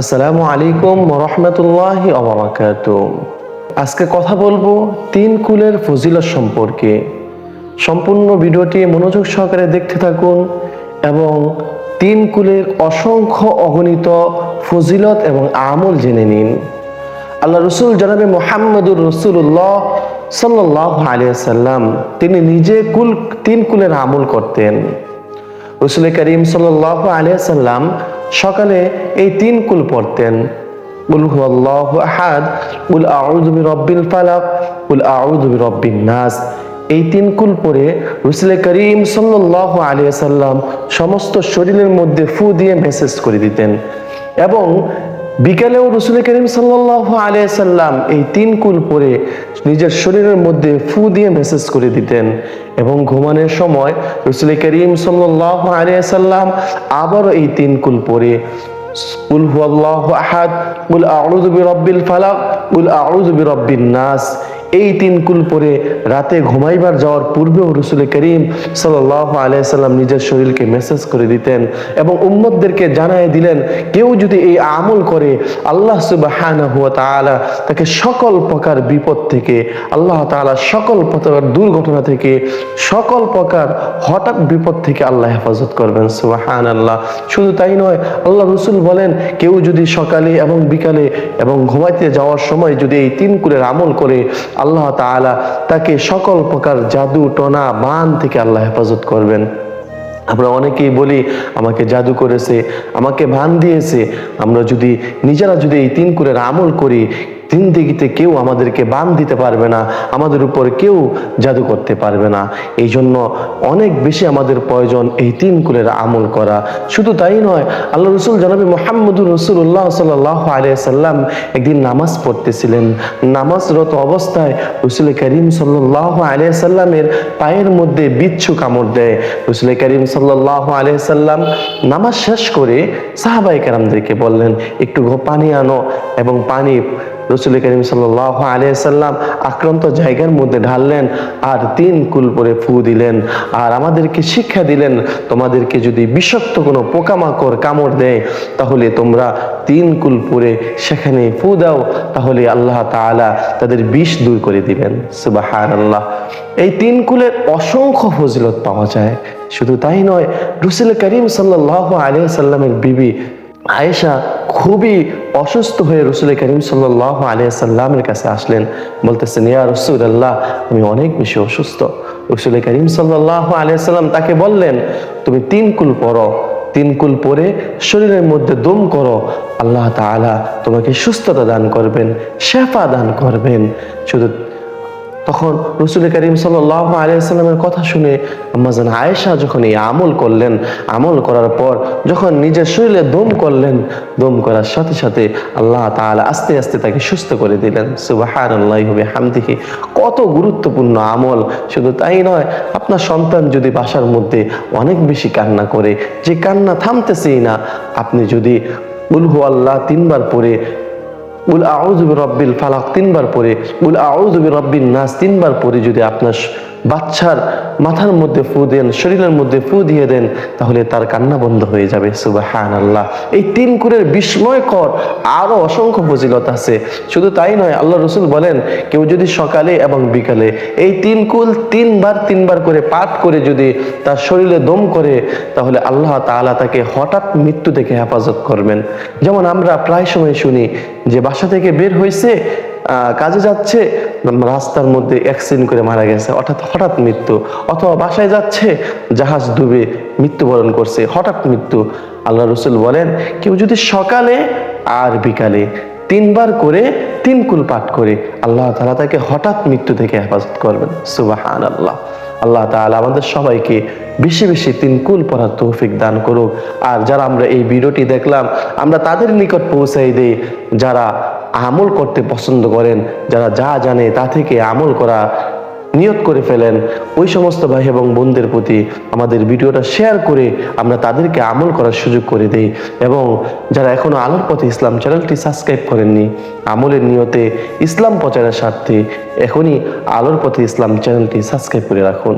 আসসালামু আলাইকুম রহমতুল্লাহ অবরাকাত আজকে কথা বলব তিন কুলের ফজিলত সম্পর্কে। সম্পূর্ণ ভিডিওটি মনোযোগ সহকারে দেখতে থাকুন এবং তিন কুলের অসংখ্য অগণিত ফজিলত এবং আমল জেনে নিন। আল্লাহ রসুল জানাবে মোহাম্মদুর রসুল্লাহ সাল্লাহ আলিয়াল্লাম তিনি নিজে কুল, তিন কুলের আমল করতেন। রসুল করিম সাল্লাহ আলিয়াল্লাম সকালে এই তিন কুল পড়তেন। উল আহাদ, উল আউযু ফালাক, উল আউযু নাস। এই তিন কুল পরে রসুল করিম সাল্লাহ আলিয়াল্লাম সমস্ত শরীরের মধ্যে ফু দিয়ে মেসেজ করে দিতেন। এবং বিকালেও রসুল করিম সাল্লাহ আলিয়াল্লাম এই তিন কুল পরে নিজের শরীরের মধ্যে ফু দিয়ে মেসেজ করে দিতেন। এবং ঘুমানোর সময় রসুল করিম সাল্লাহ আলিয়াল্লাম আবারও এই তিন কুল পরে উল হুয়াল্লাহ আহাদ উল আউযু বিরাব্বিল ফালাক উল আউযু বিরাব্বিন নাস। এই তিন কুল পরে রাতে ঘুমাইবার যাওয়ার পূর্বেও রসুল করিম সাল্লাহ আলাইসাল্লাম নিজের শরীরকে মেসেজ করে দিতেন এবং উম্মদদেরকে জানাই দিলেন, কেউ যদি এই আমল করে, আল্লাহ সুবাহ তাকে সকল প্রকার বিপদ থেকে, আল্লাহ তাআলা সকল প্রকার দুর্ঘটনা থেকে, সকল প্রকার হঠাৎ বিপদ থেকে আল্লাহ হেফাজত করবেন সুবাহান আল্লাহ শুধু তাই নয়, আল্লাহ রসুল বলেন, কেউ যদি সকালে এবং বিকালে এবং ঘুমাইতে যাওয়ার সময় যদি এই তিন কুলের আমল করে আল্লাহ তালা তাকে সকল প্রকার জাদু, টনা বান থেকে আল্লাহ হেফাজত করবেন। আমরা অনেকেই বলি, আমাকে জাদু করেছে, আমাকে ভান দিয়েছে। আমরা যদি, নিজেরা যদি এই তিন করে আমল করি জিন্দিগিতে কেউ আমাদেরকে বান দিতে পারবে না, আমাদের উপর কেউ জাদু করতে পারবে না। এই জন্য অনেক বেশি আমাদের প্রয়োজন এই তিন কুলের আমল করা। শুধু তাই নয় আল্লাহ রসুল জানাবি মোহাম্মদুর রসুল্লাহ সাল্লাহ আলিয়াল্লাম একদিন নামাজ পড়তেছিলেন। নামাজরত অবস্থায় রসুল করিম সাল্লাহ আলিয়াল্লামের পায়ের মধ্যে বিচ্ছু কামড় দেয়। রসুল করিম সাল্লাহ আলিয়াল্লাম নামাজ শেষ করে সাহাবাই কারামদেরকে বললেন, একটু পানি আনো এবং পানি রসুল করিম সাল্লাহ আলিয়াল্লাম আক্রান্ত জায়গার মধ্যে ঢাললেন আর তিন কুল পরে ফু দিলেন। আর আমাদেরকে শিক্ষা দিলেন, তোমাদেরকে যদি বিষাক্ত কোনো পোকামাকড় কামড় দেয়, তাহলে তোমরা তিন কুল পরে সেখানে ফু দাও, তাহলে আল্লাহ তাআলা তাদের বিষ দূর করে দিবেন। সুবাহান আল্লাহ এই তিন কুলের অসংখ্য ফজিলত পাওয়া যায়। শুধু তাই নয়, রুসুল করিম সাল্লাহ আলিয়া সাল্লামের বিবি আয়েশা খুবই অসুস্থ হয়ে রসুল করিম সাল্লাহ আলিয়াল্লামের কাছে আসলেন। বলতেছেন, ইয়া রসুল আল্লাহ আমি অনেক বেশি অসুস্থ। রসুল করিম সাল্লাহ আলিয়াল্লাম তাকে বললেন, তুমি তিন কুল পড়ো। তিন কুল পরে শরীরের মধ্যে দম করো। আল্লাহ তাআলা তোমাকে সুস্থতা দান করবেন, শেফা দান করবেন। শুধু তখন রসুল করিম সাল্লাহ আলিয়াল্লামের কথা শুনে আয়েশা যখন এই আমল করলেন, আমল করার পর যখন নিজের শরীরে দম করলেন, দম করার সাথে সাথে আল্লাহ তাআলা আস্তে আস্তে তাকে সুস্থ করে দিলেন। সুবাহান আল্লাহ হবে হামদিহি কত গুরুত্বপূর্ণ আমল। শুধু তাই নয়, আপনার সন্তান যদি বাসার মধ্যে অনেক বেশি কান্না করে, যে কান্না থামতেছেই না, আপনি যদি উলহু আল্লাহ তিনবার পরে উল আউজ রব্বিল ফালাক তিনবার পরে উল আউজ রব্বিন নাস তিনবার পরে যদি আপনার বাচ্চার মাথার মধ্যে ফু দেন, শরীরের মধ্যে ফু দিয়ে দেন, তাহলে তার কান্না বন্ধ হয়ে যাবে। সুবাহান আল্লাহ এই তিন কুরের বিস্ময়কর আরও অসংখ্য ফজিলত আছে। শুধু তাই নয়, আল্লাহ রসুল বলেন, কেউ যদি সকালে এবং বিকালে এই তিন কুল তিনবার তিনবার করে পাঠ করে যদি তার শরীরে দম করে, তাহলে আল্লাহ তাআলা তাকে হঠাৎ মৃত্যু থেকে হেফাজত করবেন। যেমন আমরা প্রায় সময় শুনি যে বাসা থেকে বের হয়েছে কাজে যাচ্ছে রাস্তার মধ্যে অ্যাক্সিডেন্ট করে মারা গেছে, অর্থাৎ হঠাৎ মৃত্যু, অথবা বাসায় যাচ্ছে, জাহাজ ডুবে মৃত্যুবরণ করছে, হঠাৎ মৃত্যু। আল্লাহ রসুল বলেন, কেউ যদি সকালে আর বিকালে তিনবার করে তিন কুল পাঠ করে, আল্লাহ তালা তাকে হঠাৎ মৃত্যু থেকে হেফাজত করবেন। সুবাহান আল্লাহ আল্লাহ তাআলা আমাদের সবাইকে বেশি বেশি তিন কুল পড়ার তৌফিক দান করুক। আর যারা আমরা এই ভিডিওটি দেখলাম, আমরা তাদের নিকট পৌঁছাই দিই যারা আমল করতে পছন্দ করেন, যারা যা জানে তা থেকে আমল করা নিয়ত করে ফেলেন। ওই সমস্ত ভাই এবং বোনদের প্রতি আমাদের ভিডিওটা শেয়ার করে আমরা তাদেরকে আমল করার সুযোগ করে দেই এবং যারা এখনও আলোর পথে ইসলাম চ্যানেলটি সাবস্ক্রাইব করেননি, আমলের নিয়তে ইসলাম প্রচারের স্বার্থে এখনই আলোর পথে ইসলাম চ্যানেলটি সাবস্ক্রাইব করে রাখুন।